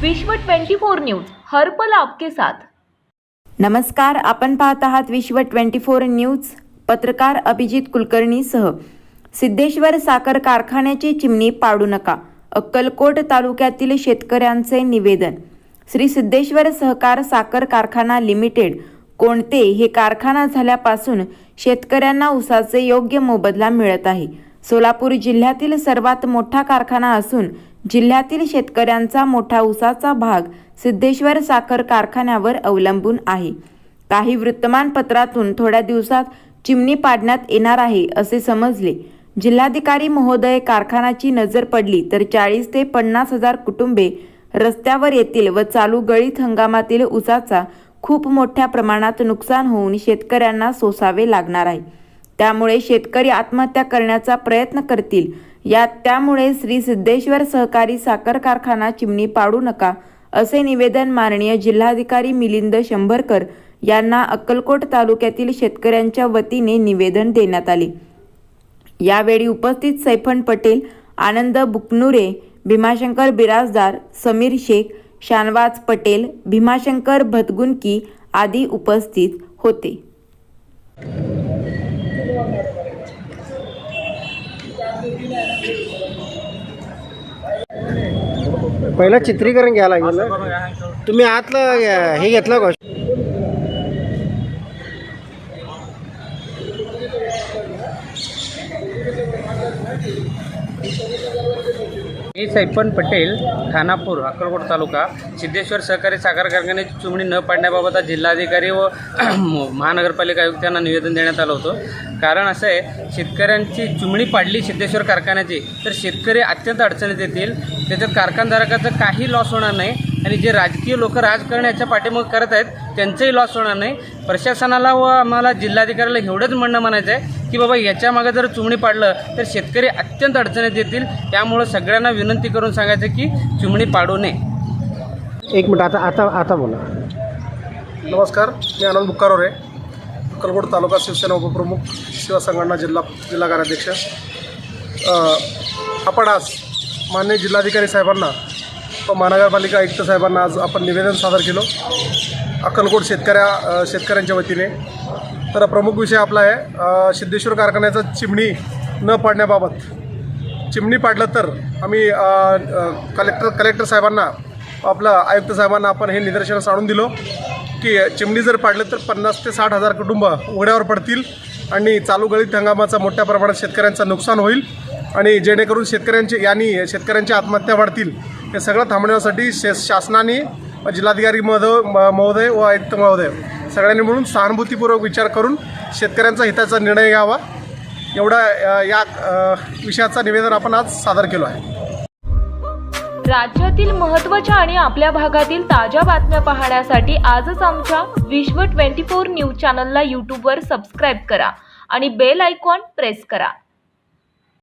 विश्व 24 न्यूज हर्पल आपके साथ. नमस्कार आपण पाहत आहात विश्व ट्वेंटी फोर न्यूज पत्रकार अभिजित कुलकर्णीसह. सिद्धेश्वर साखर कारखान्याची चिमणी पाडू नका अक्कलकोट तालुक्यातील शेतकऱ्यांचे निवेदन. श्री सिद्धेश्वर सहकार साखर कारखाना लिमिटेड कोणते हे कारखाना झाल्यापासून शेतकऱ्यांना ऊसाचे योग्य मोबदला मिळत आहे? सोलापूर जिल्ह्यातील सर्वात मोठा कारखाना असून जिल्ह्यातील शेतकऱ्यांचा मोठा ऊसाचा भाग सिद्धेश्वर साखर कारखान्यावर अवलंबून आहे. काही वृत्तमानपत्रातून थोड्या दिवसात चिमणी पाडण्यात येणार आहे असे समजले. जिल्हाधिकारी महोदय कारखानाची नजर पडली तर चाळीस ते पन्नास हजार कुटुंबे रस्त्यावर येतील व चालू गळीत हंगामातील ऊसाचा खूप मोठ्या प्रमाणात नुकसान होऊन शेतकऱ्यांना सोसावे लागणार आहे. त्यामुळे शेतकरी आत्महत्या करण्याचा प्रयत्न करतील यात त्यामुळे श्री सिद्धेश्वर सहकारी साखर कारखाना चिमणी पाडू नका असे निवेदन माननीय जिल्हाधिकारी मिलिंद शंभरकर यांना अक्कलकोट तालुक्यातील शेतकऱ्यांच्या वतीने निवेदन देण्यात आले. यावेळी उपस्थित सैफन पटेल आनंद बुकनुरे भीमाशंकर बिराजदार समीर शेख शानवाज पटेल भीमाशंकर भदगुनकी आदी उपस्थित होते. पहिलं चित्रीकरण घ्यायला लागेल ना? तुम्ही आतलं हे घेतलं का? मी सैफन पटेल खानापूर अक्कलकोट तालुका सिद्धेश्वर सहकारी साखर कारखान्याची चुमणी न पाडण्याबाबत आज जिल्हाधिकारी व महानगरपालिका आयुक्तांना निवेदन देण्यात आलं होतं. कारण असं आहे शेतकऱ्यांची चुमणी पाडली सिद्धेश्वर कारखान्याची तर शेतकरी अत्यंत अडचणीत येतील. त्याच्यात कारखानधारकाचं काही लॉस होणार नाही. आणि जे राजकीय लोक राजकारण याच्या पाठीमाग करत आहेत त्यांचंही लॉस होणार नाही. प्रशासनाला व आम्हाला जिल्हाधिकाऱ्याला एवढंच म्हणणं म्हणायचं आहे की बाबा याच्या मागे जर चिमणी पाडलं तर शेतकरी अत्यंत अडचणीत येतील. त्यामुळं सगळ्यांना विनंती करून सांगायचं की चिमणी पाडू नये. एक मिनिट आता आता आता बोला. नमस्कार मी आनंद बुक्कारोरे अक्कलकोट तालुका शिवसेना उपप्रमुख शिवा संघटना जिल्हा जिल्हा कार्याध्यक्ष. आपण आज मान्य जिल्हाधिकारी साहेबांना महानगरपालिका आयुक्त साहेबांना आज आपण निवेदन सादर केलं. अक्कलकोट शेतकऱ्या शेतकऱ्यांच्या वतीने. तर प्रमुख विषय आपला आहे सिद्धेश्वर कारखान्याचा चिमणी न पाडण्याबाबत. चिमणी पाडलं तर आम्ही कलेक्टर कलेक्टर साहेबांना आपलं आयुक्त साहेबांना आपण हे निदर्शनास आणून दिलो की चिमणी जर पाडलं तर पन्नास ते साठ हजार कुटुंब उघड्यावर पडतील आणि चालू गळीत हंगामाचा मोठ्या प्रमाणात शेतकऱ्यांचं नुकसान होईल आणि जेणेकरून शेतकऱ्यांचे यांनी शेतकऱ्यांच्या आत्महत्या वाढतील. हे सगळं थांबण्यासाठी शे शासनाने जिल्हाधिकारी महोदय महोदय व आयुक्त महोदय सगळ्यांनी मिळून सहानुभूतीपूर्वक विचार करून शेतकऱ्यांचा हिताचा निर्णय घ्यावा. एवढा या विषयाचा विषयाचं निवेदन आपण आज सादर केलं आहे. राज्यातील महत्त्वाच्या आणि आपल्या भागातील ताज्या बातम्या पाहण्यासाठी आजच आमच्या विश्व 24 न्यूज चॅनलला यूट्यूबवर सबस्क्राईब करा आणि बेल आयकॉन प्रेस करा.